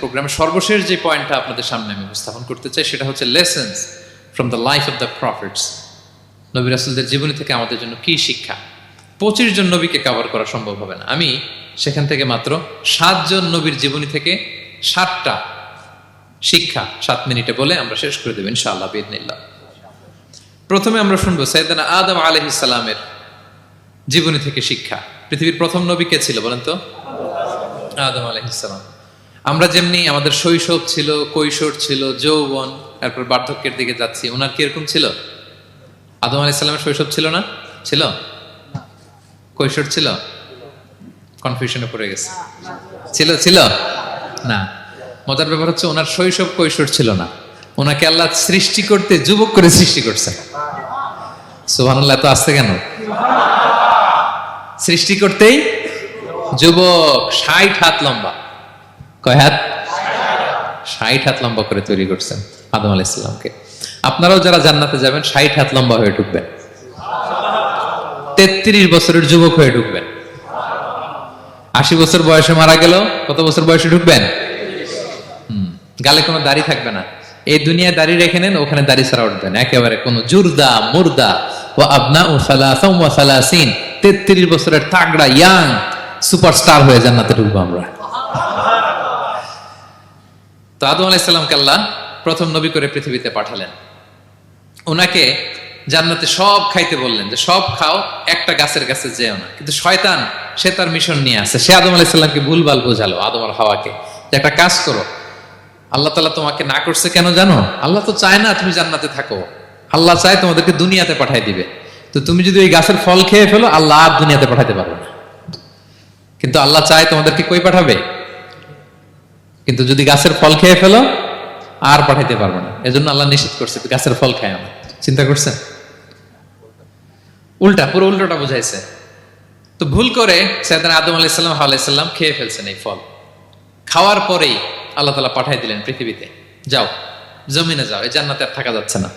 প্রোগ্রামের সর্বশেষ যে পয়েন্টটা আপনাদের সামনে আমি উপস্থাপন করতে চাই, সেটা হচ্ছে lessons from the life of the prophets নবী রাসুলদের জীবনী থেকে আমাদের জন্য কি শিক্ষা? পঁচিশ জন নবীকে কভার করা সম্ভব হবে না। আমি সেখান থেকে মাত্র সাতজন নবীর জীবনী থেকে সাতটা শিক্ষা সাত মিনিটে বলে আমরা শেষ করে দেবো ইনশাআল্লাহ বিদিনিল্লাহ প্রথমে আমরা শুনব সৈয়দানা আদম আলহিসাল্লামের জীবনী থেকে শিক্ষা। পৃথিবীর প্রথম নবী কে ছিল বলেন তো? আদম আলহিসাল্লাম আমরা যেমনি আমাদের শৈশব ছিল, কৈশোর ছিল, যৌবন, তারপর বার্ধক্যের দিকে যাচ্ছি, ওনার কি কীরকম ছিল? আদম আলাইসাল্লামের শৈশব ছিল না? ছিল? কৈশোর ছিল? কনফিউশনে পড়ে গেছে। ছিল ছিল? না। মজার ব্যাপার হচ্ছে ওনার শৈশব, কৈশোর ছিল না। ওনাকে আল্লাহ সৃষ্টি করতে যুবক করে সৃষ্টি করছে। সুবহানাল্লাহ তো আসতে কেন? সৃষ্টি করতেই যুবক, ষাট হাত লম্বা। কয় হাত? ষাট হাত লম্বা করে তৈরি করছেন আদম আলাহ ইসলামকে আপনারাও যারা জান্নাতে যাবেন, ষাট হাত লম্বা হয়ে ঢুকবেন। তেত্রিশ বছরের যুবক হয়ে ঢুকবেন। আশি বছর বয়সে মারা গেল, কত বছর বয়সে ঢুকবেন? গালে কোনো দাড়ি থাকবে না। এই দুনিয়ায় দাড়ি রেখে নেন, ওখানে দাড়ি ছাড়া উঠবেন একেবারে কোনো জুরদা, মুর্দা ও আবনা ও সালাসিন। তেত্রিশ বছরের তাগড়া, ইয়াং সুপারস্টার হয়ে জান্নাতে ঢুকবো আমরা। তো আদম আলাইসাল্লামকে আল্লাহ প্রথম নবী করে পৃথিবীতে পাঠালেন। ওনাকে জান্নাতে সব খাইতে বললেন যে, সব খাও, একটা গাছের কাছে যেও না। কিন্তু শয়তান, সে তার মিশন নিয়ে আসে। সে আদম আলাইসাল্লামকে ভুলভাল বোঝালো, আদম আর হাওয়াকে, যে একটা কাজ করো। আল্লাহ তালা তোমাকে না করছে কেন জানো? আল্লাহ তো চায় না তুমি জান্নাতে থাকো। আল্লাহ চায় তোমাদেরকে দুনিয়াতে পাঠাই দিবে। তো তুমি যদি ওই গাছের ফল খেয়ে ফেলো, আল্লাহ আর দুনিয়াতে পাঠাতে পারবে না। কিন্তু আল্লাহ চায় তোমাদেরকে কই পাঠাবে? কিন্তু যদি গাছের ফল খেয়ে ফেলো, আর পাঠাইতে পারব না। এজন্য আল্লাহ নিষেধ করছে গাছের ফল খায় আমার চিন্তা করছেন? উল্টা, পুরো উল্টোটা বুঝাইছে। তো ভুল করে সৈয়দান আদম আলাইসাল্লাম আলাইসাল্লাম খেয়ে ফেলছেন এই ফল। খাওয়ার পরেই আল্লাহ তালা পাঠাই দিলেন পৃথিবীতে, যাও, জমিনে যাও, এই জান্নাতে আর থাকা যাচ্ছে না।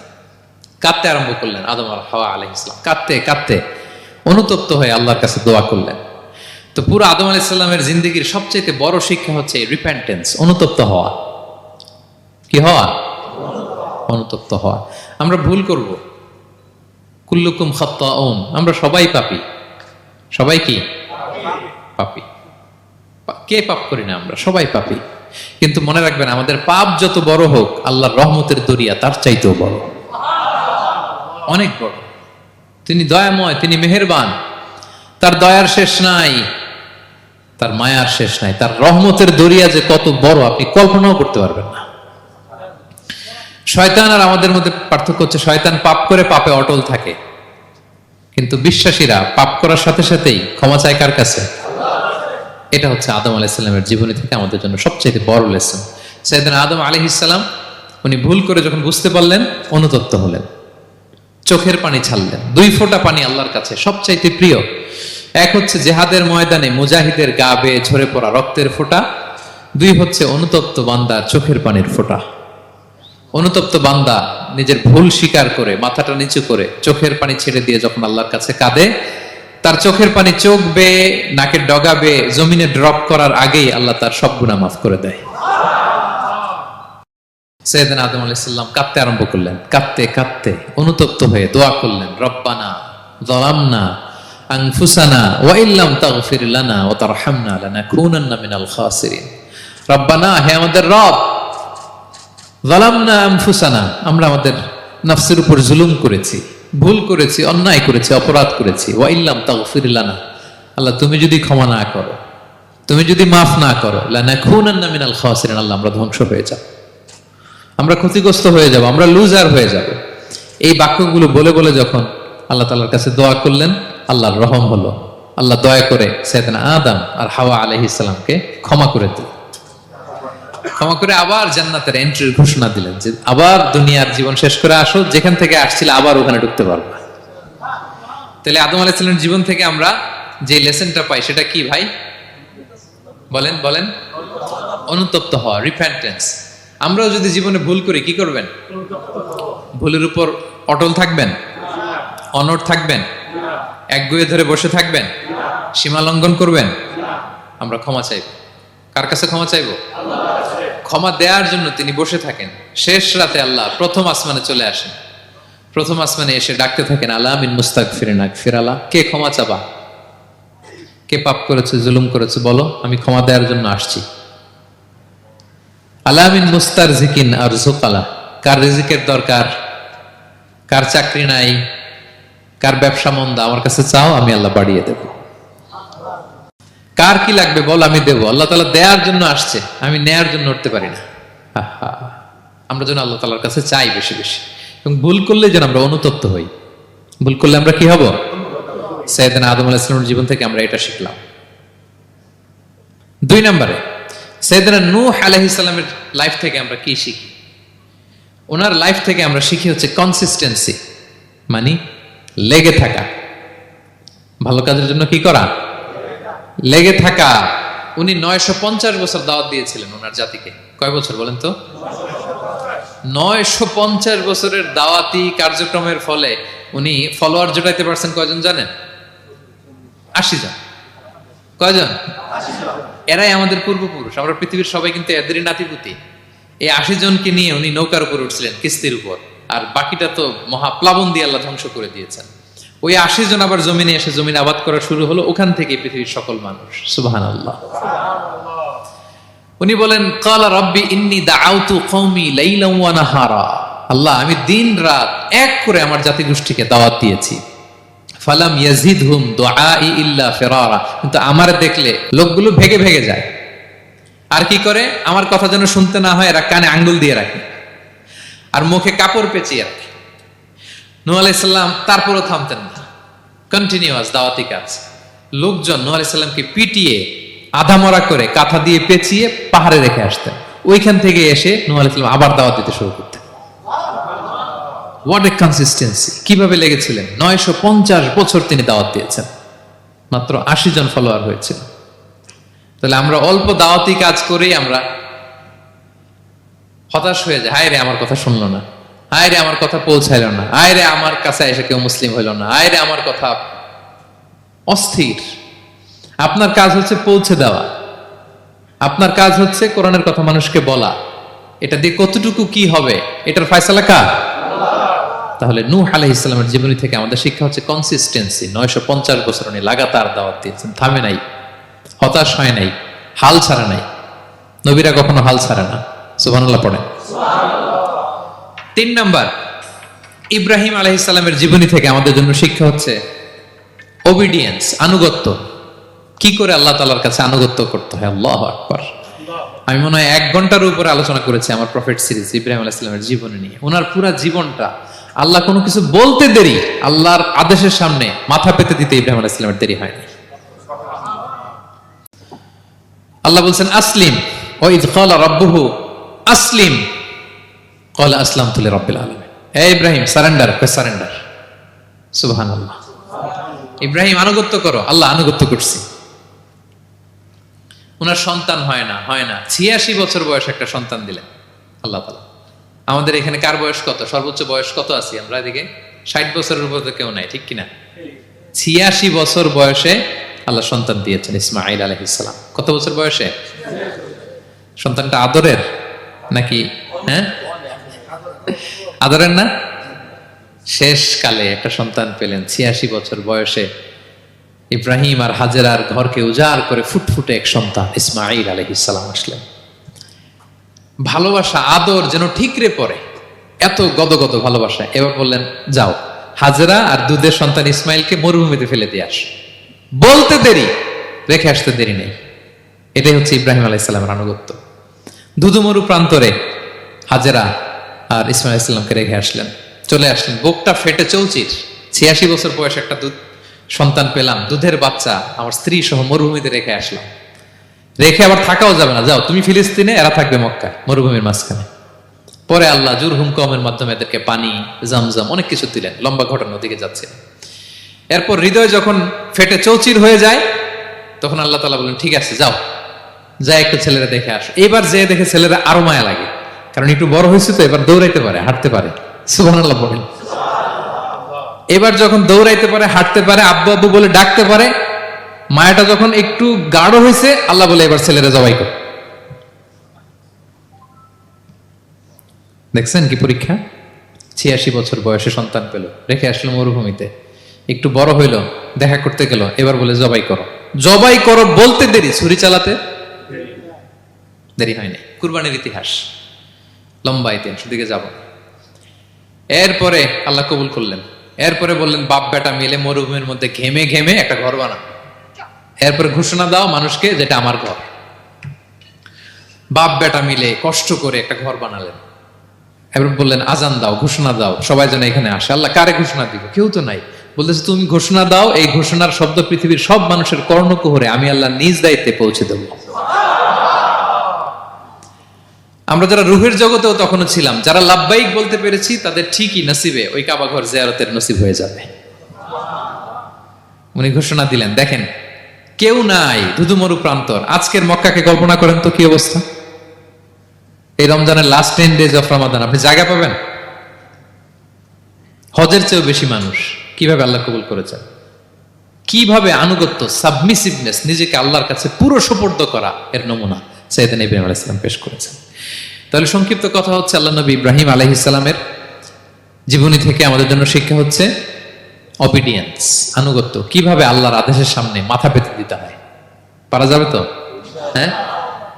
কাঁদতে আরম্ভ করলেন আদম আর হাওয়া আলহ ইসলাম কাঁদতে কাঁদতে অনুতপ্ত হয়ে আল্লাহর কাছে দোয়া করলেন। তো পুরো আদম আলাইসাল্লামের জিন্দগির সবচেয়ে বড় শিক্ষা হচ্ছে রিপেন্টেন্স অনুতপ্ত হওয়া। কি হওয়া? অনুতপ্ত হওয়া। আমরা ভুল করব। কুল্লুকুম খাত্তাউন, আমরা সবাই পাপি। সবাই কি? পাপি। কে পাপ করি না আমরা? সবাই পাপি। কিন্তু মনে রাখবেন, আমাদের পাপ যত বড় হোক, আল্লাহর রহমতের দরিয়া তার চাইতেও বড়। অনেক বড়। তিনি দয়াময়, তিনি মেহেরবান। তার দয়ার শেষ নাই। তার মায়ার শেষ নাই, তার রহমতের দরিয়া যে কত বড়, আপনি কল্পনাও করতে পারবেন না। শয়তান আর আমাদের মধ্যে পার্থক্য হচ্ছে, শয়তান পাপ করে পাপে অটল থাকে। কিন্তু বিশ্বাসীরা পাপ করার সাথে সাথেই ক্ষমা চায় কার কাছে? এটা হচ্ছে আদম আলাইসাল্লামের জীবনী থেকে আমাদের জন্য সবচেয়ে বড় লেসন সাইদিন আদম আলী ইসলাম উনি ভুল করে যখন বুঝতে পারলেন, অনুতপ্ত হলেন। চোখের পানি ছাড়লেন। দুই ফোঁটা পানি আল্লাহর কাছে সবচাইতে প্রিয়। এক হচ্ছে জেহাদের ময়দানে মুজাহিদের গা বেয়ে ঝরে পড়া রক্তের ফোঁটা, দুই হচ্ছে অনুতপ্ত বান্দার চোখের পানির ফোঁটা। অনুতপ্ত বান্দা নিজের ভুল স্বীকার করে, মাথাটা নিচু করে চোখের পানি ছেড়ে দিয়ে যখন আল্লাহর কাছে কাঁদে, তার চোখের পানি চোখ বেয়ে, নাকের ডগা বেয়ে, জমিনে ড্রপ করার আগেই আল্লাহ তার সব গুণা মাফ করে দেয়। সৈয়দিন আদম আলাইসাল্লাম কাঁদতে আরম্ভ করলেন। কাঁদতে কাঁদতে অনুতপ্ত হয়ে দোয়া করলেন, রব্বানা জলামনা আনফুসানা ওয়া ইল্লাম তাগফির লানা ওয়া তারহামনা লানাকুনান্না মিনাল খাসিরিন রব্বানা হে আমাদের রব জালামনা আনফুসানা আমরা আমাদের নফসের উপর জুলুম করেছি, ভুল করেছি, অন্যায় করেছি, অপরাধ করেছি। ওয়া ইল্লাম তাগফির লানা আল্লাহ তুমি যদি ক্ষমা না করো, তুমি যদি মাফ না করো লানাকুনান্না মিনাল খাসিরিন আল্লাহ আমরা ধ্বংস হয়ে যাব। আমরা ক্ষতিগ্রস্ত হয়ে যাব, আমরা লুজার হয়ে যাব। এই বাক্যগুলো বলে বলে যখন আল্লাহ তালার কাছে দোয়া করলেন আল্লাহর রহম হলো। আল্লাহ দয়া করে সেদিন আদম আর হাওয়া আলহ ইসলামকে ক্ষমা করে দিল ক্ষমা করে আবার জান্নাতের এন্ট্রির ঘোষণা দিলেন যে, আবার দুনিয়ার জীবন শেষ করে আসো, যেখান থেকে আসছিল আবার ওখানে ঢুকতে পারবে। তাহলে আদম আলাইসাল্লামের জীবন থেকে আমরা যে লেসনটা পাই, সেটা কি ভাই? বলেন বলেন। অনুতপ্ত হওয়া রিপেন্টেন্স আমরাও যদি জীবনে ভুল করি, কি করবেন? ভুলের উপর অটল থাকবেন? অনড় থাকবেন? এক গুয়ে ধরে বসে থাকবেন? সীমা লঙ্ঘন করবেন? আমরা ক্ষমা চাইব। কার কাছে ক্ষমা চাইব? ক্ষমা দেওয়ার জন্য তিনি বসে থাকেন। শেষ রাতে আল্লাহ প্রথম আসমানে চলে আসেন। প্রথম আসমানে এসে ডাকতে থাকেন, আল্লাহ মিন মুস্তাক ফিরেনাক ফিরালা কে ক্ষমা চাবা? কে পাপ করেছে, জুলুম করেছে, বলো, আমি ক্ষমা দেওয়ার জন্য আসছি। আলামিন মুস্তার জিকিন আর জোকালা। কার রিজিকের দরকার? কার চাকরি নাই? কার ব্যবসা মন্দা আমার কাছে চাও, আমি আল্লাহ বাড়িয়ে দেব। কার কি লাগবে বল, আমি দেব। আল্লাহ তালা দেওয়ার জন্য আসছে, আমি নেয়ার জন্য উঠতে পারি না। আমরা যেন আল্লাহ তালার কাছে চাই বেশি বেশি। এবং ভুল করলে যেন আমরা অনুতপ্ত হই। ভুল করলে আমরা কি হব? সৈয়দানা আদম আলাহ ইসলামের জীবন থেকে আমরা এটা শিখলাম। দুই নম্বরে সৈয়দানা নূহ আলাইহিস সালামের লাইফ থেকে আমরা কি শিখি? ওনার লাইফ থেকে আমরা শিখি হচ্ছে কনসিস্টেন্সি মানে লেগে থাকা। ভালো কাজের জন্য কি করা? লেগে থাকা। উনি নয়শো পঞ্চাশ বছর দাওয়াত দিয়েছিলেন ওনার জাতিকে। কয় বছর বলেন তো? নয়শো পঞ্চাশ বছরের দাওয়াতি কার্যক্রমের ফলে উনি ফলোয়ার জোটাইতে পারছেন কয়জন জানেন? আশি জন। কয়জন? এরাই আমাদের পূর্বপুরুষ। আমরা পৃথিবীর সবাই কিন্তু এদেরই নাতিপুতি। এই আশি জনকে নিয়ে উনি নৌকার উপর উঠছিলেন, কিস্তির উপর। আর বাকিটা তো মহাপ্লাবন দিয়ে আল্লাহ ধ্বংস করে দিয়েছেন। ওই আশি জন আবার জমিনে এসে জমিন আবাদ করা শুরু হলো, ওখান থেকে পৃথিবীর সকল মানুষ। সুবাহান আল্লাহ উনি বলেন, কালা রব্বি ইন্নি দাআউতু কওমি লাইলাম ওয়া আল্লাহ, আমি দিন রাত এক করে আমার জাতি গোষ্ঠীকে দাওয়াত দিয়েছি। ফালাম ইয়াজিদহুম দুআই ইল্লা ফিরারা। কিন্তু আমার দেখলে লোকগুলো ভেগে ভেগে যায়। আর কি করে? আমার কথা যেন শুনতে না হয়, এরা কানে আঙ্গুল দিয়ে রাখে। আর মুখে কাপড় পেঁচিয়ে রাখে। নূহ আলাইসাল্লাম তারপরও থামতেন না। কন্টিনিউয়াস দাওয়াতি কাজ। লোকজন নূহ আলাইসাল্লামকে পিটিয়ে আধামরা করে কাঁথা দিয়ে পেঁচিয়ে পাহাড়ে রেখে আসতেন। ওইখান থেকে এসে নূহ আলাইসাল্লাম আবার দাওয়াত দিতে শুরু করতেন। হোয়াট এ কনসিস্টেন্সি কীভাবে লেগেছিলেন? নয়শো পঞ্চাশ বছর তিনি দাওয়াত দিয়েছেন। মাত্র আশি জন ফলোয়ার হয়েছিল। তাহলে আমরা অল্প দাওয়াতি কাজ করেই আমরা হতাশ হয়ে যায় রে আমার কথা শুনলো না। হায় রে আমার কথা পৌঁছাইলো না। হায় রে আমার কাছে এসে কেউ মুসলিম হইল না। হায় রে আমার কথা অস্থির। আপনার কাজ হচ্ছে পৌঁছে দেওয়া। আপনার কাজ হচ্ছে কোরআনের কথা মানুষকে বলা। এটা দিয়ে কতটুকু কি হবে? এটার ফয়সালা কার? তাহলে নূহ আলাইহিস সালামের জীবনী থেকে আমাদের শিক্ষা হচ্ছে কনসিস্টেন্সি নয়শো পঞ্চাশ বছর উনি লাগাতার দাওয়াত দিয়েছেন। থামে নাই, হতাশ হয় নাই, হাল ছাড়ে নাই। নবীরা কখনো হাল ছাড়ে না। সুবহানাল্লাহ পড়ে। তিন নাম্বার, ইব্রাহিম আলাইহিস সালামের জীবনী থেকে আমাদের জন্য শিক্ষা হচ্ছে ওবিডিয়েন্স আনুগত্য। কি করে আল্লাহ তালার কাছে আনুগত্য করতে হয়? আল্লাহ আকবার। আমি মনে হয় এক ঘণ্টার উপরে আলোচনা করেছি আমার প্রফেট সিরিজ ইব্রাহিম আলাইহিসসালামের জীবনী নিয়ে। ওনার পুরো জীবনটা আল্লাহ কোনো কিছু বলতে দেরি, আল্লাহর আদেশের সামনে মাথা পেতে দিতে ইব্রাহিম আলাইহিসসালামের দেরি হয়নি। আল্লাহ বলছেন, আসলিম, ও ইদ ক্বালা রাব্বুহু আসলিম। ক্বালা আসলামতু লিরাব্বিল আলামিন। হে ইব্রাহিম, সারেন্ডার সারেন্ডার? সুবহানাল্লাহ। ইব্রাহিম, আনুগত্য করো। আল্লাহ আনুগত্য করছি। ওনার সন্তান হয় না হয় না। ছিয়াশি বছর বয়স একটা সন্তান দিলেন আল্লাহ তালা আমাদের এখানে কার বয়স কত? সর্বোচ্চ বয়স কত আছি আমরা এদিকে? ষাট বছরের উপর কেউ নাই, ঠিক কিনা? ছিয়াশি বছর বয়সে আল্লাহ সন্তান দিয়েছেন ইসমাইল আলহিসাম কত বছর বয়সে? সন্তানটা আদরের? নাকি হ্যাঁ? আদরের না? শেষ কালে একটা সন্তান পেলেন, ছিয়াশি বছর বয়সে। ইব্রাহিম আর হাজেরার ঘরকে উজাড় করে ফুটফুটে এক সন্তান ইসমাইল আলহিসাম আসলেন। ভালোবাসা, আদর যেন ঠিকরে পড়ে। এত গদগদ ভালোবাসা। এবার বললেন, যাও, হাজেরা আর দুধের সন্তান ইসমাইলকে মরুভূমিতে ফেলে দিয়ে আস। বলতে দেরি, রেখে আসতে দেরি নেই। এটাই হচ্ছে ইব্রাহিম আলাইসাল্লামের আনুগত্য। দুধুমরু প্রান্তরে হাজেরা আর ইসমাইল ইসলামকে রেখে আসলেন। চলে আসলেন। বুকটা ফেটে চৌচির ছিয়াশি বছর বয়স একটা দুধ সন্তান পেলাম। দুধের বাচ্চা। আমার স্ত্রী সহ মরুভূমিতে রেখে আসলাম। রেখে আবার থাকাও যাবে না। যাও, তুমি ফিলিস্তিনে, এরা থাকবে মক্কা মরুভূমির মাঝখানে। পরে আল্লাহ জুর হুমকমের মাধ্যমে এদেরকে পানি, জামজাম, অনেক কিছু দিলেন। লম্বা ঘটনার দিকে যাচ্ছে। এরপর হৃদয় যখন ফেটে চৌচির হয়ে যায়, তখন আল্লাহ তালা বলেন, ঠিক আছে, যাও। যা একটু ছেলেরা দেখে আসো। এবার যে দেখে ছেলেরা আরও মায়া লাগে। কারণ একটু বড় হয়েছে তো, এবার দৌড়াইতে পারে, হাঁটতে পারে। সুবাহ বলেন। এবার যখন দৌড়াইতে পারে, হাঁটতে পারে, আব্বু আব্বু বলে ডাকতে পারে, মায়াটা যখন একটু গাঢ় হয়েছে, আল্লাহ বলে, এবার ছেলেরা জবাই কর। দেখছেন কি পরীক্ষা? ছিয়াশি বছর বয়সে সন্তান পেল, রেখে আসলো মরুভূমিতে। একটু বড় হইল, দেখা করতে গেল, এবার বলে, জবাই করো। জবাই করো বলতে দেরি, ছুরি চালাতে। দেরি হয়নি। কুরবানির ইতিহাস। লম্বা ইতিহাস দিকে যাব। এরপরে আল্লাহ কবুল করলেন। এরপরে বললেন, বাপ বেটা মিলে মরুভূমির মধ্যে ঘেমে ঘেমে একটা ঘর বানা এরপরে ঘোষণা দাও মানুষকে যেটা আমার ঘর। বাপ বেটা মিলে কষ্ট করে একটা ঘর বানালেন। এবার বললেন, আজান দাও, ঘোষণা দাও, সবাই যেন এখানে আসে। আল্লাহ কারে ঘোষণা দিব? কেউ তো নাই। বলতেছে, তুমি ঘোষণা দাও, এই ঘোষণার শব্দ পৃথিবীর সব মানুষের কর্ণকুহরে আমি আল্লাহ নিজ দায়িত্বে পৌঁছে দেব। আমরা যারা রুহের জগতেও তখনও ছিলাম, যারা লাভবাহিক বলতে পেরেছি, তাদের ঠিকই নসিবে ওই কাবা ঘর জিয়ারতের নসিব হয়ে যাবে। উনি ঘোষণা দিলেন, দেখেন, কেউ নাই ধুধুমরু প্রান্তর। আজকের মক্কাকে কল্পনা করেন তো কি অবস্থা? এই রমজানের last ten days of Ramadan আপনি জায়গা পাবেন? হজের চেয়েও বেশি মানুষ, কীভাবে আল্লাহ কবুল করেছেন? কীভাবে আনুগত্য সাবমিসিভনেস নিজেকে আল্লাহর কাছে পুরো সুপর্দ করা এর নমুনা? সৈয়দান ইব্রাহিম আলাইসালাম পেশ করেছেন। তাহলে সংক্ষিপ্ত কথা হচ্ছে আল্লাহ নবী ইব্রাহিম আলহিসাল্লামের জীবনী থেকে আমাদের জন্য শিক্ষা হচ্ছে অবিডিয়েন্স আনুগত্য। কীভাবে আল্লাহর আদেশের সামনে মাথা পেতে দিতে হয়? পারা যাবে তো? হ্যাঁ?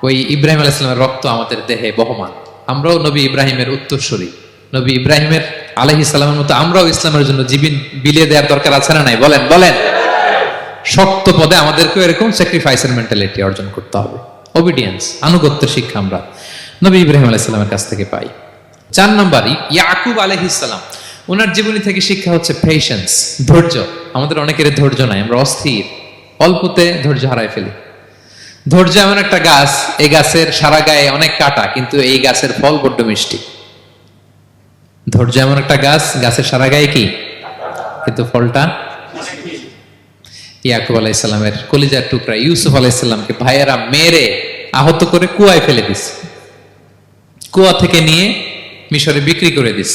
ওই ইব্রাহিম আলাইসালামের রক্ত আমাদের দেহে বহমান। আমরাও নবী ইব্রাহিমের উত্তরসূরি। নবী ইব্রাহিমের আলহি সালামের মতো আমরাও ইসলামের জন্য জীবন বিলিয়ে দেওয়ার দরকার আছে না নাই? বলেন বলেন। শক্ত পদে আমাদেরকেও এরকম স্যাক্রিফাইসের মেন্টালিটি অর্জন করতে হবে। অবিডিয়েন্স আনুগত্যের শিক্ষা আমরা নবী ইব্রাহিম আলাইসালামের কাছ থেকে পাই। চার নম্বর ইয়াকুব আলহিসাল্লাম ওনার জীবনী থেকে শিক্ষা হচ্ছে পেশেন্স ধৈর্য। আমাদের অনেকের ধৈর্য নাই, আমরা অস্থির। অল্পতে ধৈর্য হারাই ফেলি। ধৈর্য এমন একটা গাছ, এই গাছের সারা গায়ে অনেক কাটা, কিন্তু এই গাছের ফল বড্ড মিষ্টি। ধৈর্য এমন একটা গাছ, গাছের সারা গায়ে কি? কিন্তু ফলটা ইয়াকুব আলাইসাল্লামের কলিজার টুকরা ইউসুফ আলাইসাল্লামকে ভাইয়েরা মেরে আহত করে কুয়ায় ফেলে দিস কুয়া থেকে নিয়ে মিশরে বিক্রি করে দিস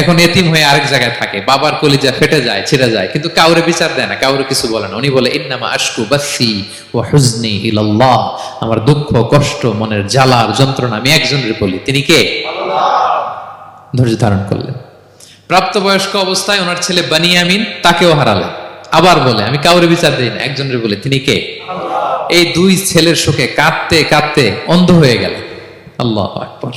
এখন এতিম হয়ে আরেক জায়গায় থাকে। বাবার কলিজা ফেটে যায়, ছিঁড়ে যায়, কিন্তু কাউরে বিচার দেয় না, কাউরে কিছু বলে না। উনি বলে, ইন্নামা আশকু বাসি ও হুজনি ইলাল্লাহ। আমার দুঃখ, কষ্ট, মনের জ্বালার যন্ত্রণা, আমি একজনের বলি তিনি কে? ধৈর্য ধারণ করলেন। প্রাপ্তবয়স্ক অবস্থায় ওনার ছেলে বানিয়ামিন তাকেও হারালেন। আবার বলে আমি কাউরে বিচার দিই না একজনের বলে তিনি কে? এই দুই ছেলের শোকে কাঁদতে কাঁদতে অন্ধ হয়ে গেলেন আল্লাহ আকবর।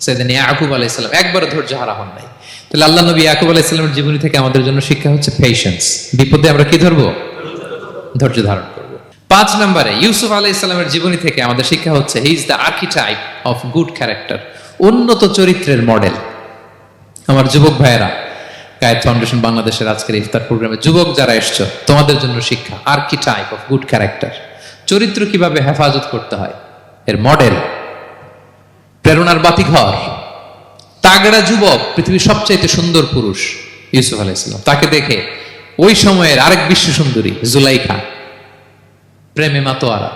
সেদিন ইয়াকুব আলাইসাল্লাম একবার ধৈর্য হারা হন নাই। তাহলে আল্লাহ নবী ইয়াকুব আলাইসাল্লামের জীবনী থেকে আমাদের জন্য শিক্ষা হচ্ছে পেশেন্স বিপদে আমরা কি ধরবো? ধৈর্য ধারণ করব। পাঁচ নম্বরে ইউসুফ আলাইসাল্লামের জীবনী থেকে আমাদের শিক্ষা হচ্ছে he is the archetype of good character উন্নত চরিত্রের মডেল আমার যুবক ভাইয়েরা গায়েত ফাউন্ডেশন বাংলাদেশের আজকের ইফতার প্রোগ্রামে যুবক যারা এসছো, তোমাদের জন্য শিক্ষা। আর্কিটাইপ অফ গুড ক্যারেক্টার চরিত্র কীভাবে হেফাজত করতে হয়? এর মডেল প্রেরণার তাগড়া যুবক, পৃথিবীর সবচাইতে সুন্দর পুরুষ, ইউসুফ তাকে দেখে ওই সময়ের আরেক বিশ্ব সুন্দরী, জুলাইখা। প্রেমে মাতোয়ারা।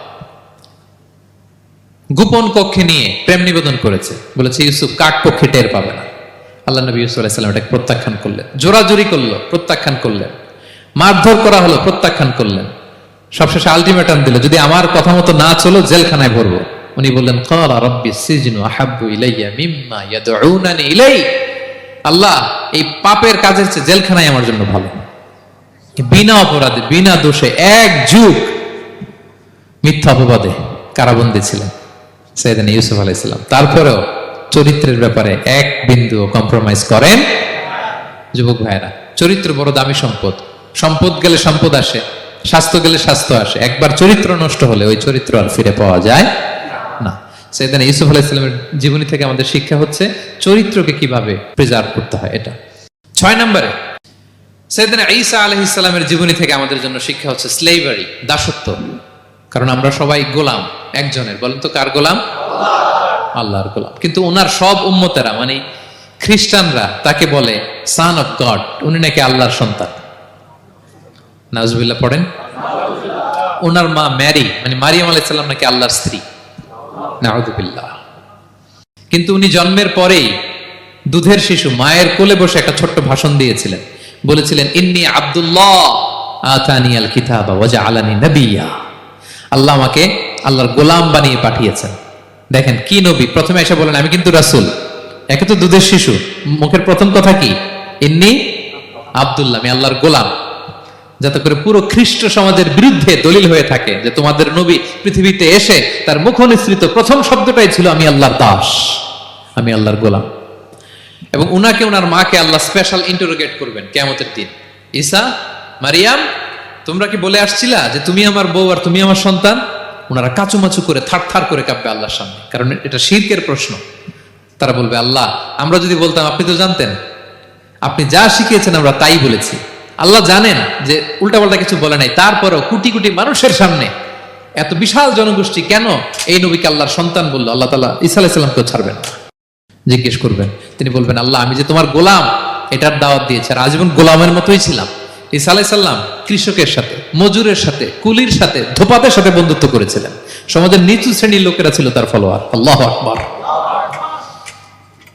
গোপন কক্ষে নিয়ে প্রেম নিবেদন করেছে। বলেছে, ইউসুফ, কাক পক্ষে টের পাবে না। আল্লাহ নবী আলাইসালাম এটাকে প্রত্যাখ্যান করলেন, জোরাজুরি করল, প্রত্যাখ্যান করলেন, মারধর করা হলো, প্রত্যাখ্যান করলেন। সবশেষে আলটিমেটাম দিল, যদি আমার কথা মতো না চলো, জেলখানায় ভরবো। উনি বললেন আল্লাহ, এই পাপের কাজের চেয়ে জেলখানায় আমার জন্য ভালো। বিনা অপরাধে, বিনা দোষে, এক যুগ মিথ্যা অপবাদে কারাবন্দী ছিলেন সৈয়দান ইউসুফ আলাইসাল্লাম তারপরেও চরিত্রের ব্যাপারে এক বিন্দু কম্প্রোমাইজ করেন যুবক ভাইরা চরিত্র বড় দামি সম্পদ। সম্পদ গেলে সম্পদ আসে, স্বাস্থ্য গেলে স্বাস্থ্য আসে। একবার চরিত্র নষ্ট হলে ওই চরিত্র আর ফিরে পাওয়া যায় না। সেদিন ইউসুফ আলাইসাল্লামের জীবনী থেকে আমাদের শিক্ষা হচ্ছে চরিত্রকে কীভাবে প্রিজার্ভ করতে হয় এটা। ছয় নম্বরে সেদিন ঈসা আলহিসাল্লামের জীবনী থেকে আমাদের জন্য শিক্ষা হচ্ছে স্লেভারি দাসত্ব। কারণ আমরা সবাই গোলাম, একজনের। বলেন তো কার গোলাম? আল্লাহর গোলাম। কিন্তু ওনার সব উম্মতেরা মানে খ্রিস্টানরা, তাকে বলে সান অফ গড উনি নাকি আল্লাহর সন্তান। নাজবুল্লাহ পড়েন। ওনার মা ম্যারি মানে মারিয়াম আলাইসাল্লাম নাকি আল্লাহর স্ত্রী। নাহদুবিল্লাহ কিন্তু উনি জন্মের পরেই দুধের শিশু, মায়ের কোলে বসে একটা ছোট্ট ভাষণ দিয়েছিলেন। বলেছিলেন, ইন্নি আব্দুল্লাহ আল্লাহ আমাকে আল্লাহর গোলাম বানিয়ে পাঠিয়েছেন। দেখেন, কি নবী? প্রথমে এসে বলেন, আমি কিন্তু রাসূল। একে তো দুধের শিশু। মুখের প্রথম কথা কি? ইন্নি আব্দুল্লাহ, আমি আল্লাহর গোলাম। যাতে করে পুরো খ্রিস্ট সমাজের বিরুদ্ধে দলিল হয়ে থাকে যে তোমাদের নবী পৃথিবীতে এসে তার মুখ নিঃসৃত প্রথম শব্দটাই ছিল, আমি আল্লাহর দাস, আমি আল্লাহর গোলাম। এবং উনাকে ওনার মাকে আল্লাহ স্পেশাল ইন্টারোগেট করবেন কেমতের দিন। ঈসা, মারিয়াম, তোমরা কি বলে আসছিলা যে, তুমি আমার বউ আর তুমি আমার সন্তান? ওনারা কাচুমাচু করে থার করে কাঁপবে আল্লাহর সামনে। কারণ এটা শিরকের প্রশ্ন। তারা বলবে, আল্লাহ, আমরা যদি বলতাম, আপনি তো জানতেন। আপনি যা শিখিয়েছেন আমরা তাই বলেছি। আল্লাহ জানেন যে উল্টাপাল্টা কিছু বলে নাই। তারপরও কোটি কোটি মানুষের সামনে এত বিশাল জনগোষ্ঠী কেন এই নবীকে আল্লাহর সন্তান বলল? আল্লাহ তালা ইসা আলাইসাল্লামকেও ছাড়বেন। জিজ্ঞেস করবেন। তিনি বলবেন, আল্লাহ, আমি যে তোমার গোলাম, এটার দাওয়াত দিয়েছি। আর আজীবন গোলামের মতোই ছিলাম। ঈসা আলাইসাল্লাম কৃষকের সাথে, মজুরের সাথে, কুলির সাথে, ধোপাদের সাথে বন্ধুত্ব করেছিলেন। সমাজের নিচু শ্রেণির লোকেরা ছিল তার ফলোয়ার। আল্লাহ আকবর।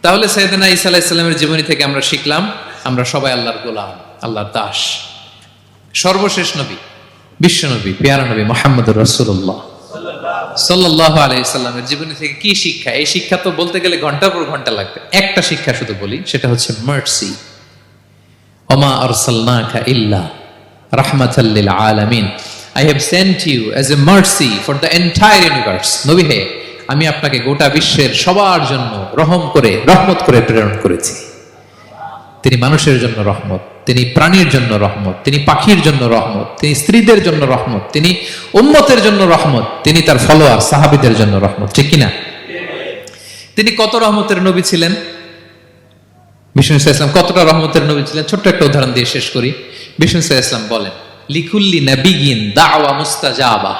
তাহলে সৈয়দনা ঈসা আলাইসাল্লামের জীবনী থেকে আমরা শিখলাম, আমরা সবাই আল্লাহর গোলাম, আল্লাহর দাস। সর্বশেষ নবী, বিশ্ব নবী, পেয়ারা নবী মোহাম্মদ রসুল্লাহ সাল্লাহ আলাইসাল্লামের জীবনী থেকে কি শিক্ষা? এই শিক্ষা তো বলতে গেলে ঘণ্টার পর ঘণ্টা লাগবে। একটা শিক্ষা শুধু বলি, সেটা হচ্ছে মার্সি ওমা আরসালনাকা ইল্লা রাহমাতাল্লিল আলামিন। I have sent you as a mercy for the entire universe নবী হে, আমি আপনাকে গোটা বিশ্বের সবার জন্য রহম করে, রহমত করে প্রেরণ করেছি। তিনি মানুষের জন্য রহমত, তিনি প্রাণীর জন্য রহমত, তিনি পাখির জন্য রহমত, তিনি স্ত্রীদের জন্য রহমত, তিনি উম্মতের জন্য রহমত, তিনি তার ফলোয়ার, সাহাবিদের জন্য রহমত। ঠিক কিনা? তিনি কত রহমতের নবী ছিলেন? বিষ্ণু ইসলাম কতটা রহমতের নবী ছিলেন? ছোট্ট একটা উদাহরণ দিয়ে শেষ করি। বিষ্ণু ইসলাম বলেন, লিকুল্লি নাবিগিন দাওয়া মুস্তাজাবা।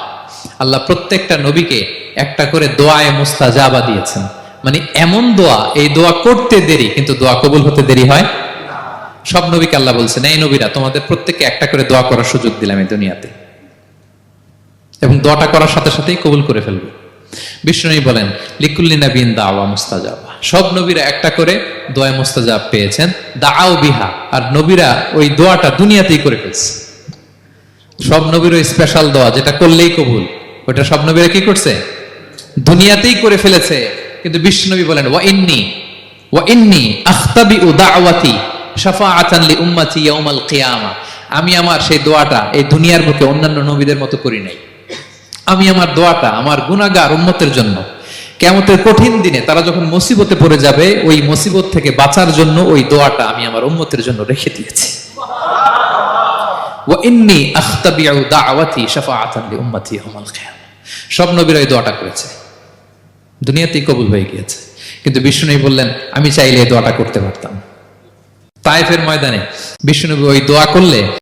আল্লাহ প্রত্যেকটা নবীকে একটা করে দোয়ায় মুস্তাজাবা দিয়েছেন। মানে এমন দোয়া, এই দোয়া করতে দেরি, কিন্তু দোয়া কবুল হতে দেরি হয়? সব নবীকে আল্লাহ বলছেন, এই নবীরা, তোমাদের প্রত্যেককে একটা করে দোয়া করার সুযোগ দিলাম এই দুনিয়াতে। এবং দোয়াটা করার সাথে সাথেই কবুল করে ফেলবে। বিষ্ণু বলেন, লিকুল্লি নবীন দাওয়া মুস্তাজাবা। সব নবীরা একটা করে দোয়া মুস্তাজাব পেয়েছেন। দাও বিহা। আর নবীরা ওই দোয়াটা দুনিয়াতেই করে ফেলছে। সব নবীর ওই স্পেশাল দোয়া, যেটা করলেই কবুল ওটা সব নবীরা কি করছে? দুনিয়াতেই করে ফেলেছে। কিন্তু বিষ্ণুনবী বলেন, ওয়া ইন্নি ওয়া ইন্নি আখতাবি উ দাওয়াতি শাফাআতান লি উম্মতি ইয়াউমাল কিয়ামা। আমি আমার সেই দোয়াটা এই দুনিয়ার বুকে অন্যান্য নবীদের মতো করি নাই। আমি আমার দোয়াটা, আমার গুনাহগার উম্মতের জন্য কেমতের কঠিন দিনে তারা যখন মুসিবতে পড়ে যাবে, ওই মুসিবত থেকে বাঁচার জন্য ওই দোয়াটা আমি আমার উম্মতের জন্য রেখে দিয়েছি। সব নবীরা এই দোয়াটা করেছে। দুনিয়াতেই কবুল হয়ে গিয়েছে। কিন্তু বিষ্ণু বললেন, আমি চাইলে এই দোয়াটা করতে পারতাম। তাইফের ময়দানে বিষ্ণুনবী ওই দোয়া করলে